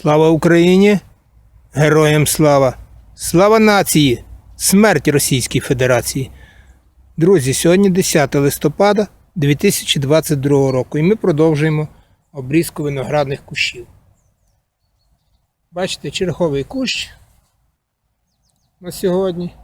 Слава Україні! Героям слава! Слава нації! Смерть Російській Федерації! Друзі, сьогодні 10 листопада 2022 року і ми продовжуємо обрізку виноградних кущів. Бачите, черговий кущ на сьогодні.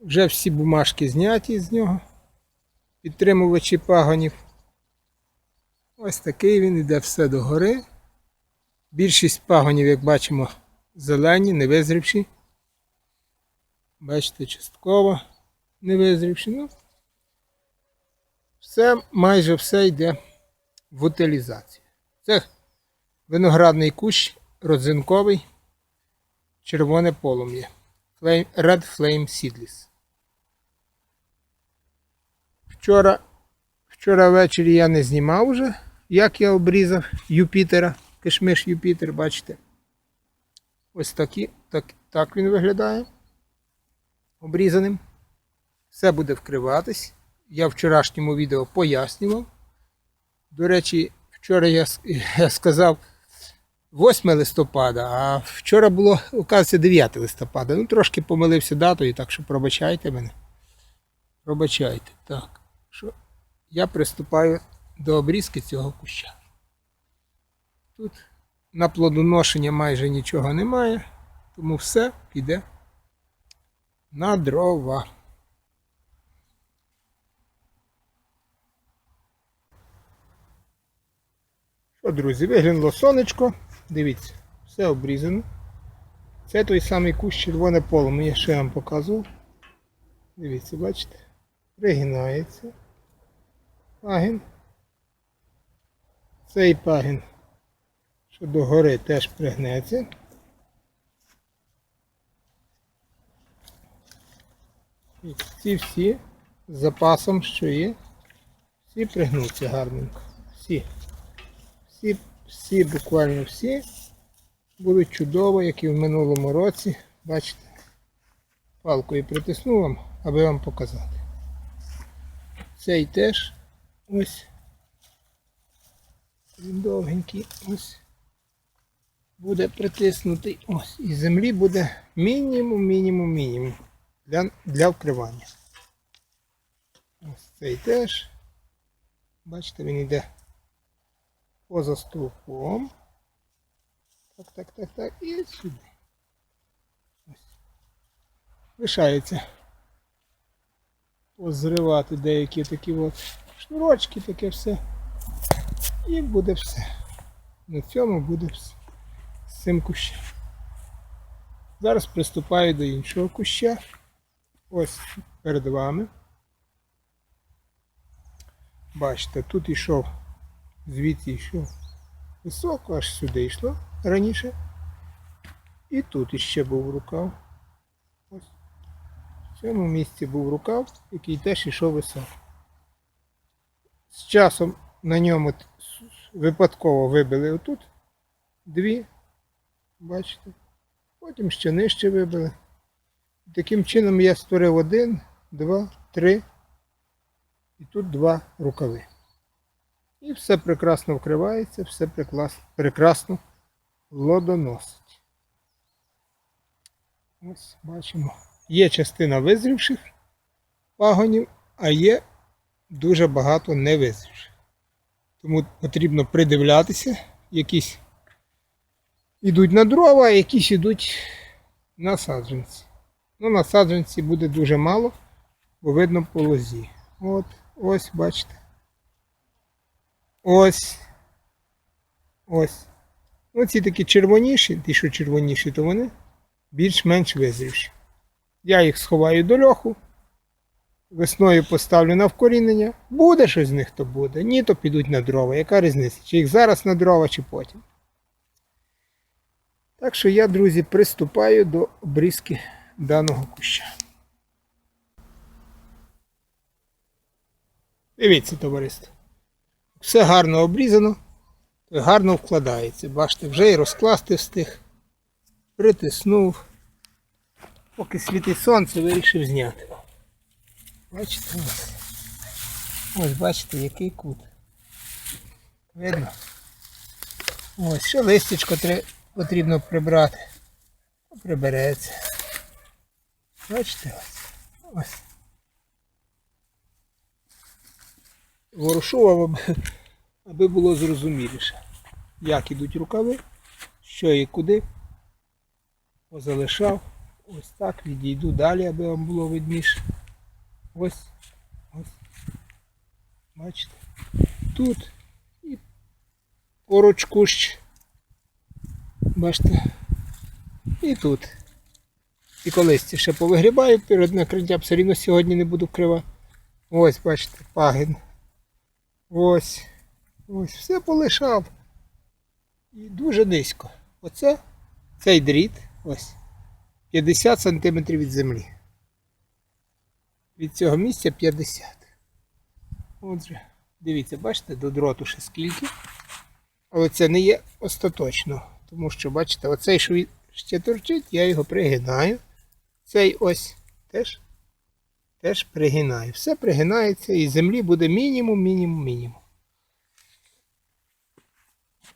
Вже всі бумажки зняті з нього, підтримувачі пагонів. Ось такий він іде все догори. Більшість пагонів, як бачимо, зелені, не визрівші. Бачите, частково не визрівші. Ну, все, майже все йде в утилізацію. Це виноградний кущ родзинковий, червоне полум'я. Red Flame Seedless. Вчора, вчора ввечері я не знімав вже, як я обрізав Юпітера, кишмиш Юпітер, бачите. Ось такі, так, так він виглядає. Обрізаним. Все буде вкриватись. Я в вчорашньому відео пояснював. До речі, вчора я, я сказав 8 листопада, а вчора було, оказується, 9 листопада. Ну, трошки помилився датою, так що пробачайте мене. Пробачайте. Так. Що я приступаю до обрізки цього куща. Тут на плодоношення майже нічого немає, тому все піде на дрова. Що, друзі, виглянуло сонечко. Дивіться, все обрізано. Це той самий кущ червоне полум'я, що я вам показував. Дивіться, бачите? Пригинається. Пагін. Цей пагін, що догори теж пригнеться. І ці всі з запасом, що є, всі пригнуться гарненько. Всі. Всі, всі, буквально всі будуть чудово, як і в минулому році. Бачите, палкою притисну вам, аби вам показати. Цей теж ось. Він довгенький ось. Буде притиснутий ось. І землі буде мінімум, мінімум, мінімум для, для вкривання. Ось цей теж. Бачите, він йде поза стовпом. Так, так, так, так. І сюди. Ось. Лишається позривати деякі такі от шнурочки, таке все. І буде все. На цьому буде все. Цим кущем. Зараз приступаю до іншого куща. Ось перед вами. Бачите, тут йшов, звідси йшов високо, аж сюди йшло раніше. І тут іще був рукав. Ось. В цьому місці був рукав, який теж йшов високо. З часом на ньому випадково вибили отут дві, бачите. Потім ще нижче вибили. Таким чином я створив один, два, три. І тут два рукави. І все прекрасно вкривається, все прекрасно лодоносить. Ось бачимо. Є частина визрівших пагонів, а є дуже багато невизрівших. Тому потрібно придивлятися, якісь йдуть на дрова, а якісь йдуть на саджанці. Ну, на саджанці буде дуже мало, бо видно по лозі. От, ось, бачите. Ось. Ось. Оці такі червоніші, ті, що червоніші, то вони більш-менш визрівші. Я їх сховаю до льоху. Весною поставлю на вкорінення. Буде щось з них, то буде. Ні, то підуть на дрова. Яка різниця? Чи їх зараз на дрова, чи потім. Так що я, друзі, приступаю до обрізки даного куща. Дивіться, товариство. Все гарно обрізано, гарно вкладається. Бачите, вже і розкласти встиг. Притиснув. Поки світить сонце, вирішив зняти. Бачите, ось. Ось бачите, який кут. Видно? Ось, ще листячко треба потрібно прибрати. Прибереться. Бачите ось. Ось. Аби, аби було зрозуміліше, як ідуть рукави, що і куди. Позалишав. Ось так відійду далі, аби вам було видніше. Ось. Ось. Бачите? Тут і поруч кущ. Бачите? І тут. І колись ще повигрібаю перед накриттям, все рівно сьогодні не буду вкривати. Ось, бачите, пагін. Ось. Ось, все полишав. І дуже низько. Оце цей дріт. Ось. 50 см від землі. Від цього місця 50. Отже, дивіться, бачите, до дроту ще скільки. Але це не є остаточно. Тому що, бачите, оцей, що ще торчить, я його пригинаю. Цей ось теж, теж пригинаю. Все пригинається і землі буде мінімум, мінімум, мінімум.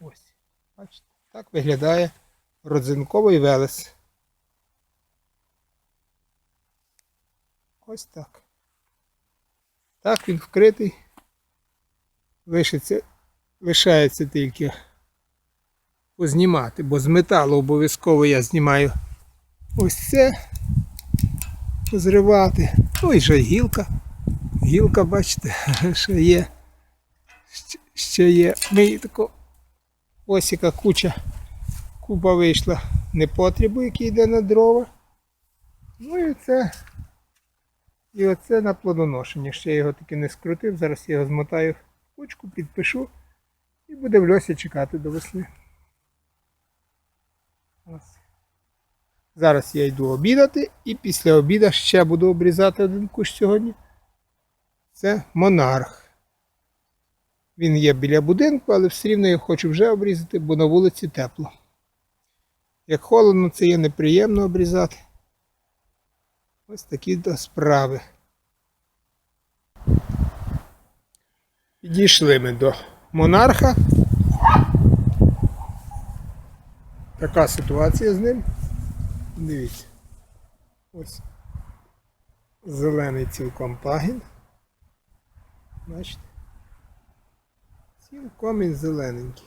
Ось. Бачите, так виглядає родзинковий велес. Ось так. Так він вкритий. Лишиться, лишається тільки познімати, бо з металу обов'язково я знімаю ось це. Позривати. Ну і ще гілка. Гілка, бачите, ще є. Ще- є. Ми тако ось яка куча. Купа вийшла непотребу, який йде на дрова. Ну і це. І оце на плодоношення. Ще його таки не скрутив. Зараз я його змотаю в кучку, підпишу і буде в льосі чекати до весни. Зараз я йду обідати і після обіду ще буду обрізати один кущ сьогодні. Це монарх. Він є біля будинку, але все рівно я хочу вже обрізати, бо на вулиці тепло. Як холодно, це є неприємно обрізати. Ось такі то справи. Підійшли ми до монарха. Така ситуація з ним. Дивіться. Ось зелений цілком пагін. Бачите? Цілком він зелененький.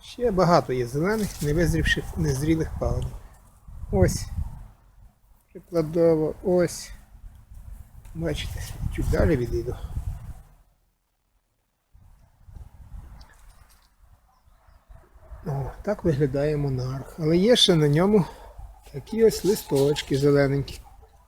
Ще багато є зелених, невизрівших, незрілих пагонів. Ось. Прикладово, ось. Бачите, чуть далі відійду. Так виглядає монарх. Але є ще на ньому такі ось листочки зелененькі.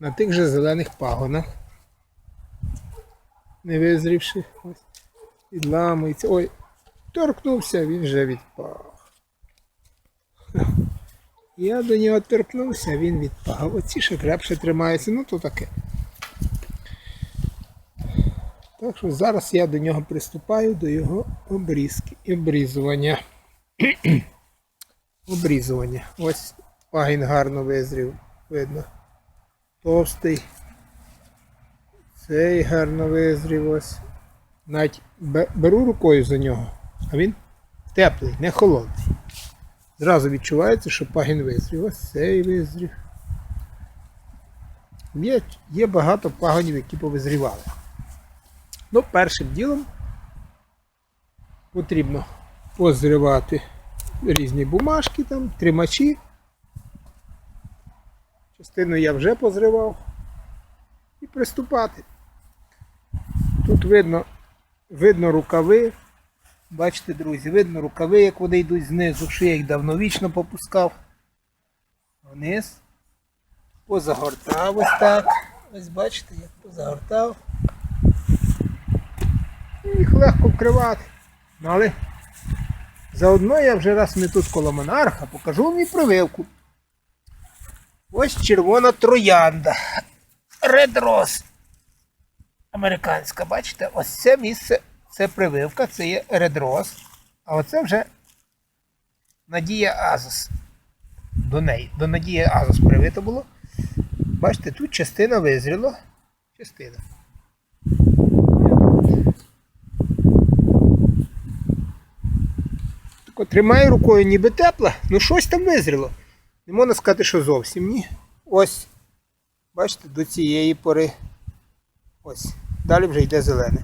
На тих же зелених пагонах. Не визрівши. Ось. Відламується. Ой, торкнувся, він вже відпав. Я до нього торкнувся, він відпав. Оці ще крепше тримаються, ну то таке. Так що зараз я до нього приступаю до його обрізки і обрізування. Обрізування. Ось пагін гарно визрів, видно. Товстий. Цей гарно визрів ось. Навіть беру рукою за нього, а він теплий, не холодний. Зразу відчувається, що пагін визрів. Ось цей визрів. Є, є багато пагонів, які повизрівали. Ну, першим ділом потрібно позривати різні бумажки, там, тримачі. Частину я вже позривав. І приступати. Тут видно, видно рукави. Бачите, друзі, видно рукави, як вони йдуть знизу, що я їх давно вічно попускав. Вниз. Позагортав ось так. Ось бачите, як позагортав. І Їх легко вкривати. Але заодно я вже раз ми тут коло монарха покажу вам і прививку. Ось червона троянда. Rose. Американська, бачите, ось це місце, це прививка, це є Rose. А оце вже Надія Азос. До неї, до Надії Азос привито було. Бачите, тут частина визріла. Частина. Тримаю рукою, ніби тепла, ну щось там визріло. Не можна сказати, що зовсім ні. Ось. Бачите, до цієї пори. Ось. Далі вже йде зелене.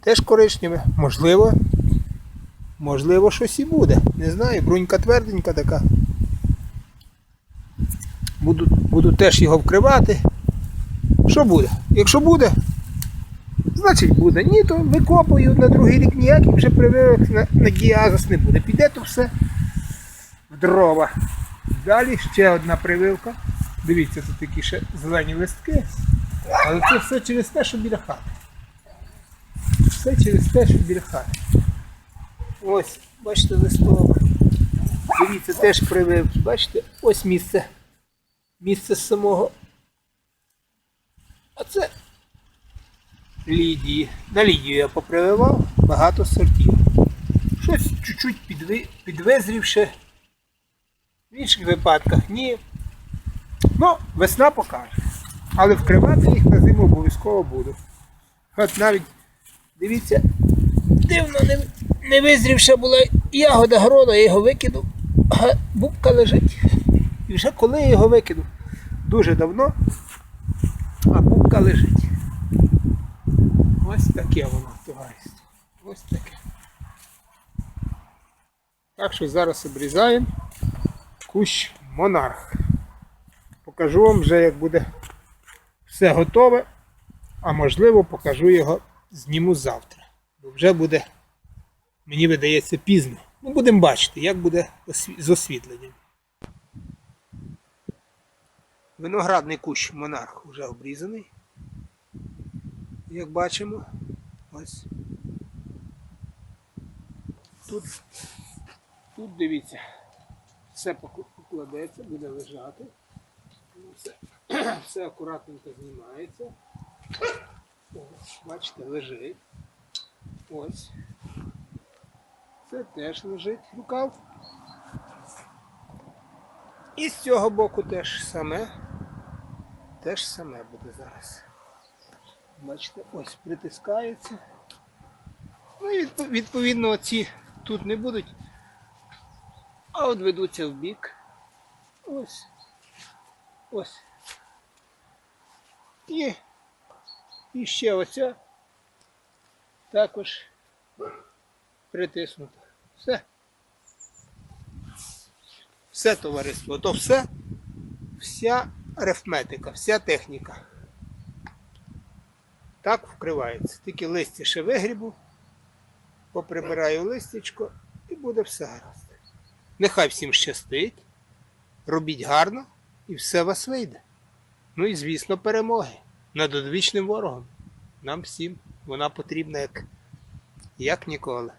Теж коричневе. Можливо. Можливо, щось і буде. Не знаю, брунька тверденька така. Буду, буду теж його вкривати. Що буде? Якщо буде, значить буде. Ні, то викопую на другий рік ніяких вже прививок на, на діазус не буде. Піде то все в дрова. Далі ще одна прививка. Дивіться, тут такі ще зелені листки. Але це все через те, що біля хати. Все через те, що біля хати. Ось, бачите, листок. Дивіться, теж прививки. Бачите, ось місце. Місце самого. А це Лідії. На Лідію я попрививав багато сортів. Щось чуть-чуть підви... підвизрівши. В інших випадках ні. Ну, весна покаже. Але вкривати їх на зиму обов'язково буду. От навіть, дивіться, дивно не, не визрівша була ягода грона, я його викинув, а бубка лежить. І вже коли я його викинув? Дуже давно, а бубка лежить. Ось таке воно, товариство. Ось таке. Так що зараз обрізаємо кущ монарх. Покажу вам вже, як буде все готове, а можливо покажу його, зніму завтра. Бо вже буде, мені видається, пізно. Ну, будемо бачити, як буде з освітленням. Виноградний кущ монарх вже обрізаний. Як бачимо, ось. Тут, тут дивіться, все покладеться, буде лежати. Ну, Все, все акуратненько знімається. Ось, бачите, лежить. Ось. Це теж лежить рукав. І з цього боку теж саме. Теж саме буде зараз. Бачите, ось притискається. Ну і відповідно ці тут не будуть, а от ведуться в бік. Ось. Ось. І, і ще оця також притиснута. Все. Все товариство, то все, вся арифметика, вся техніка. Так вкривається. Тільки листя ще вигрібу, поприбираю листячко і буде все гаразд. Нехай всім щастить, робіть гарно і все вас вийде. Ну і звісно, перемоги над одвічним ворогом. Нам всім вона потрібна як, як ніколи.